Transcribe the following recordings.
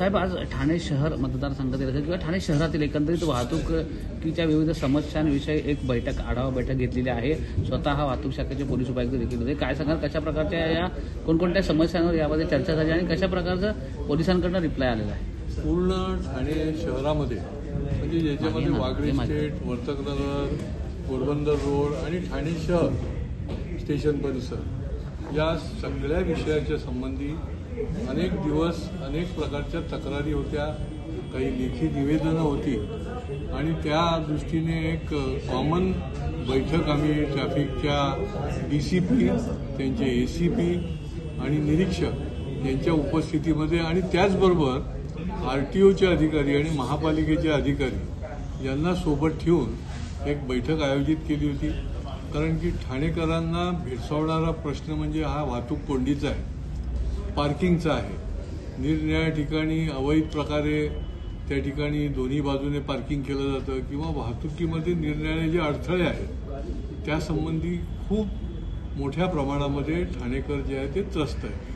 साहेब आज ठाणे शहर मतदारसंघातील असेल किंवा ठाणे शहरातील एकंदरीत वाहतुकीच्या विविध समस्यांविषयी एक बैठक आढावा बैठक घेतलेली आहे. स्वतः वाहतूक शाखेचे पोलीस उपायुक्त देखील होते. काय सांगाल कशा प्रकारच्या या कोणकोणत्या समस्यांवर यामध्ये चर्चा झाली आणि कशा प्रकारचं पोलिसांकडनं रिप्लाय आलेला आहे? पूर्ण ठाणे शहरामध्ये म्हणजे ज्याच्यामध्ये वागळे. स्टेट वर्तकनगर पोरबंदर रोड आणि ठाणे शहर स्टेशन परिसर या सगळ्या विषयाच्या संबंधी अनेक दिवस अनेक प्रकारच्या तक्रारी होत्या काही लेखी निवेदनं होती. आणि त्या दृष्टीने एक कॉमन बैठक आम्ही ट्रॅफिकच्या डी सी पी त्यांचे ए सी पी आणि निरीक्षक यांच्या उपस्थितीमध्ये आणि त्याचबरोबर आर टी ओचे अधिकारी आणि महापालिकेचे अधिकारी यांना सोबत ठेवून एक बैठक आयोजित केली होती. कारण की ठाणेकरांना भेडसावणारा प्रश्न म्हणजे हा वाहतूक कोंडीचा आहे. पार्किंगचं आहे. निरनिराळ्या ठिकाणी अवैध प्रकारे त्या ठिकाणी दोन्ही बाजूने पार्किंग केलं जातं किंवा वाहतुकीमध्ये निरनिराळे जे अडथळे आहेत त्यासंबंधी खूप मोठ्या प्रमाणामध्ये ठाणेकर जे आहे ते त्रस्त आहे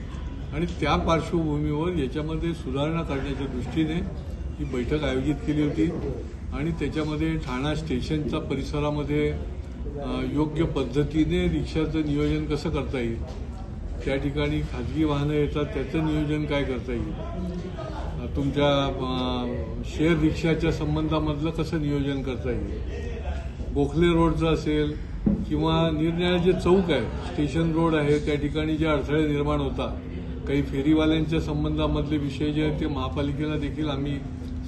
आणि त्या पार्श्वभूमीवर याच्यामध्ये सुधारणा करण्याच्या दृष्टीने ही बैठक आयोजित केली होती आणि त्याच्यामध्ये ठाणा स्टेशनच्या परिसरामध्ये योग्य पद्धतीने रिक्षाचं नियोजन कसं करता येईल त्या ठिकाणी खाजगी वाहनं येतात त्याचं नियोजन काय करता येईल? तुमच्या शेअर रिक्षाच्या संबंधामधलं कसं नियोजन करता येईल? गोखले रोडचं असेल किंवा निरनिराळे जे चौक आहे स्टेशन रोड आहे त्या ठिकाणी जे अडथळे निर्माण होतात काही फेरीवाल्यांच्या संबंधामधले विषय जे आहेत ते महापालिकेला देखील आम्ही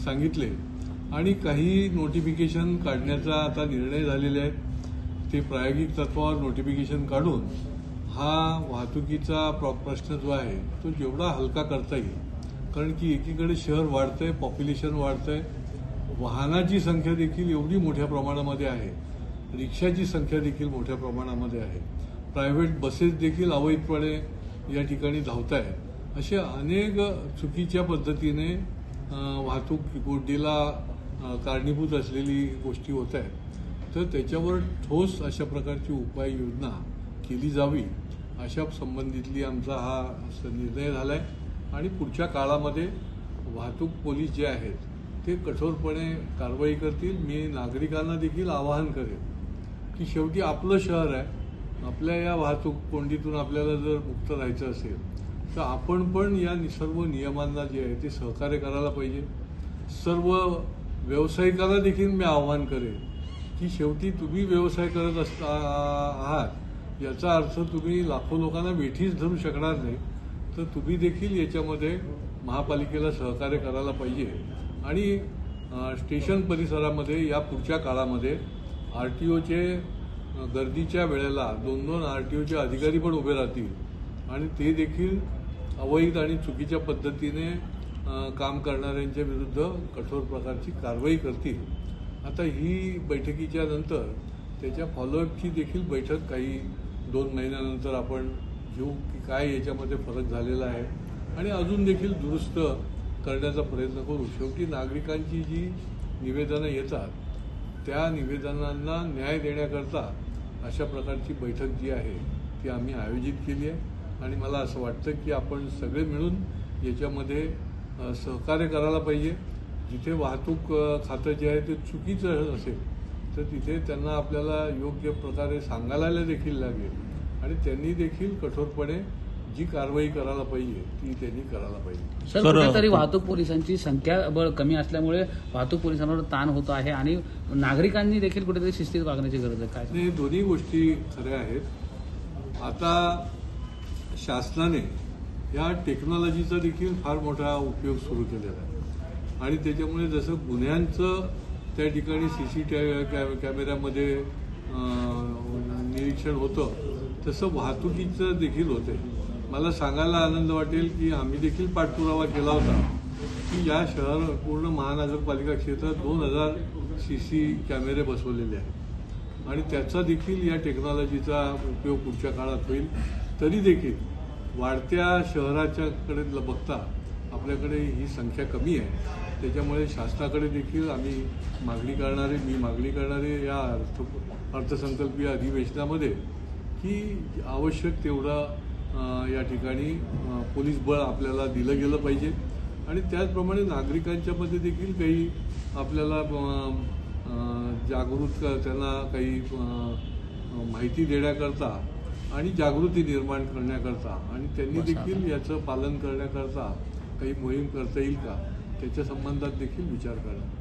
सांगितले. आणि काही नोटिफिकेशन काढण्याचा आता निर्णय झालेले आहेत ते प्रायोगिक तत्वावर नोटिफिकेशन काढून हा वाहतुकीचा प्रश्न जो आहे तो जेवढा हलका करता येईल कारण की एकीकडे शहर वाढतंय पॉप्युलेशन वाढतंय वाहनाची संख्या देखील एवढी मोठ्या प्रमाणामध्ये आहे रिक्षाची संख्या देखील मोठ्या प्रमाणामध्ये आहे. प्रायव्हेट बसेस देखील अवैधपणे या ठिकाणी धावत आहेत अशा अनेक चुकीच्या पद्धतीने वाहतूक कोंडीला कारणीभूत असलेली गोष्टी होत आहेत तर त्याच्यावर ठोस अशा प्रकारची उपाययोजना केली जावी. अशा संबंधितली आमचा हा निर्णय झाला आहे आणि पुढच्या काळामध्ये वाहतूक पोलीस जे आहेत ते कठोरपणे कारवाई करतील. मी नागरिकांना देखील आवाहन करेन की शेवटी आपलं शहर आहे. आपल्या या वाहतूक कोंडीतून आपल्याला जर मुक्त राहायचं असेल तर आपण पण या नि- सर्व नियमांना जे आहे ते सहकार्य करायला पाहिजे. सर्व व्यावसायिकांना देखील मी आवाहन करेन की शेवटी तुम्ही व्यवसाय करत असता आहात याचा अर्थ तुम्ही लाखो लोकांना वेठीच धरू शकणार नाही. तर तुम्ही देखील याच्यामध्ये महापालिकेला सहकार्य करायला पाहिजे. आणि स्टेशन परिसरामध्ये या पुढच्या काळामध्ये आर टी ओचे गर्दीच्या वेळेला दोन दोन आर टी ओचे अधिकारी पण उभे राहतील. आणि ते देखील अवैध आणि चुकीच्या पद्धतीने काम करणाऱ्यांच्या विरुद्ध कठोर प्रकारची कारवाई करतील. आता ही बैठकीच्या नंतर त्याच्या फॉलोअपची देखील बैठक काही दोन महिन्यानंतर आपण घेऊ की काय याच्यामध्ये फरक झालेला आहे. आणि अजून देखील दुरुस्त करण्याचा प्रयत्न करू. शेवटी नागरिकांची जी निवेदनं येतात त्या निवेदनांना न्याय देण्याकरता अशा प्रकारची बैठक जी आहे ती आम्ही आयोजित केली आहे. आणि मला असं वाटतं की आपण सगळे मिळून याच्यामध्ये सहकार्य करायला पाहिजे. जिथे वाहतूक खातं जे आहे ते चुकीचं असेल तर तिथे त्यांना आपल्याला योग्य प्रकारे सांगायला देखील लागेल. आणि त्यांनी देखील कठोरपणे जी कारवाई करायला पाहिजे ती त्यांनी करायला पाहिजे. सर कुठेतरी वाहतूक पोलिसांची संख्याबळ कमी असल्यामुळे वाहतूक पोलिसांवर ताण होतो आहे आणि नागरिकांनी देखील कुठेतरी शिस्तीत वागण्याची गरज आहे. काय हे दोन्ही गोष्टी खऱ्या आहेत. आता शासनाने या टेक्नॉलॉजीचा देखील फार मोठा उपयोग सुरू केलेला आहे. आणि त्याच्यामुळे जसं गुन्ह्यांचं त्या ठिकाणी सी सी कॅमेऱ्यामध्ये निरीक्षण होतं. तसं वाहतुकीचं देखील होते. मला सांगायला आनंद वाटेल की आम्ही देखील पाठपुरावा केला होता. की या शहर पूर्ण महानगरपालिका क्षेत्रात दोन हजार सी सी कॅमेरे बसवलेले आहेत. आणि त्याचा देखील या टेक्नॉलॉजीचा उपयोग पुढच्या काळात होईल. तरी देखील वाढत्या शहराच्याकडे ल- बघता आपल्याकडे ही संख्या कमी आहे. त्याच्यामुळे शासनाकडे देखील आम्ही मागणी करणारे मी मागणी करणारे या अर्थ अर्थसंकल्पीय अधिवेशनामध्ये की आवश्यक तेवढं या ठिकाणी पोलीस बळ आपल्याला दिलं गेलं पाहिजे. आणि त्याचप्रमाणे नागरिकांच्यामध्ये देखील काही आपल्याला जागृत त्यांना काही माहिती देण्याकरता आणि जागृती निर्माण करण्याकरता आणि त्यांनी देखील याचं पालन करण्याकरता काही मोहीम करता येईल का? त्याच्या संबंधात देखील विचार करा.